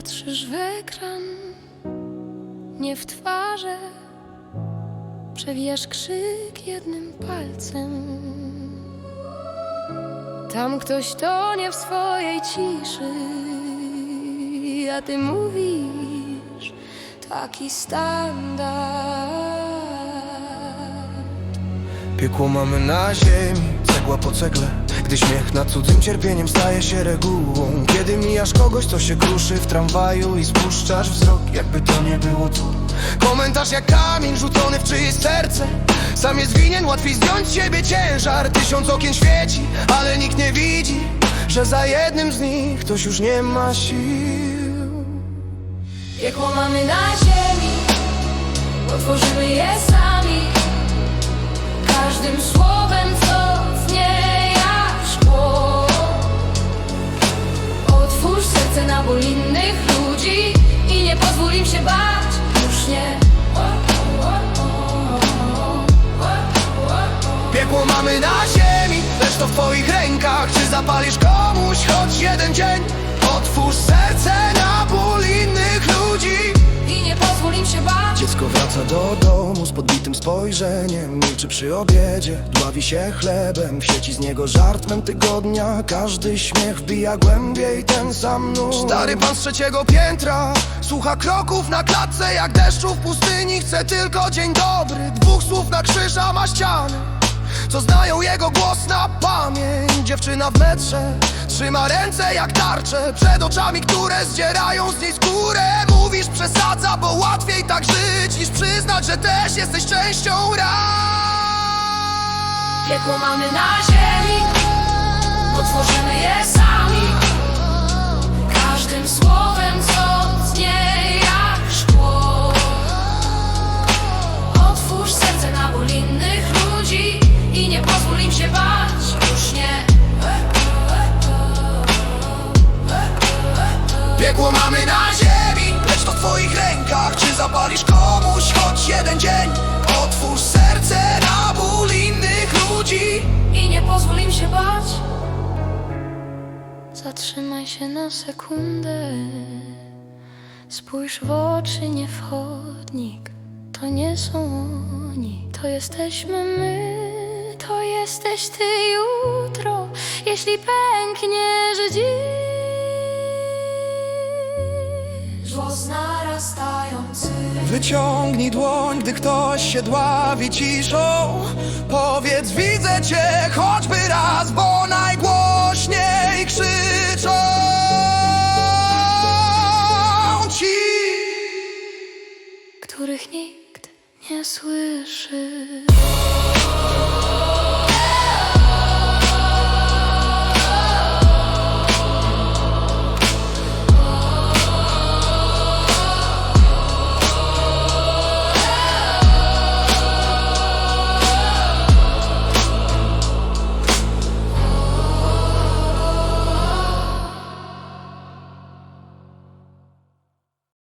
Patrzysz w ekran, nie w twarze. Przewijasz krzyk jednym palcem. Tam ktoś tonie w swojej ciszy, a ty mówisz taki standard. Piekło mamy na ziemi, cegła po cegle Gdy śmiech nad cudzym cierpieniem staje się regułą. Kiedy mijasz kogoś, co się kruszy w tramwaju I spuszczasz wzrok, jakby to nie było tu. Komentarz jak kamień rzucony w czyjeś serce. Sam jest winien, łatwiej zdjąć z siebie ciężar. Tysiąc okien świeci, ale nikt nie widzi Że za jednym z nich ktoś już nie ma sił. Piekło mamy na ziemi, otworzymy je sami. Każdym słowem, na innych ludzi i nie pozwól im się bać. Już nie. Piekło mamy na ziemi, lecz to w twoich rękach Czy zapalisz komuś choć jeden dzień? Otwórz serce się bać. Dziecko wraca do domu z podbitym spojrzeniem Milczy przy obiedzie, dławi się chlebem W sieci z niego żart mem tygodnia Każdy śmiech wbija głębiej ten sam nóż Stary pan z trzeciego piętra Słucha kroków na klatce jak deszczu w pustyni Chce tylko dzień dobry Dwóch słów na krzyża ma ściany co znają jego głos na pamięć Dziewczyna w metrze trzyma ręce jak tarcze Przed oczami, które zdzierają z niej skórę przesadza, bo łatwiej tak żyć Niż przyznać, że też jesteś częścią ran Piekło mamy na ziemi, otworzymy je sami. Każdym słowem, co tnie jak szkło. Otwórz serce na ból innych ludzi i nie pozwól im się bać. Już nie. Piekło mamy na ziemi, twoich rękach Czy zapalisz komuś choć jeden dzień? Otwórz serce na ból innych ludzi I nie pozwól im się bać. Zatrzymaj się na sekundę. Spójrz w oczy, nie w chodnik. To nie są oni, to jesteśmy my. To jesteś ty jutro, jeśli pęknie, że dziś. Głos narastający. Wyciągnij dłoń, gdy ktoś się dławi ciszą Powiedz widzę cię choćby raz, bo najgłośniej krzyczą ci których nikt nie słyszy.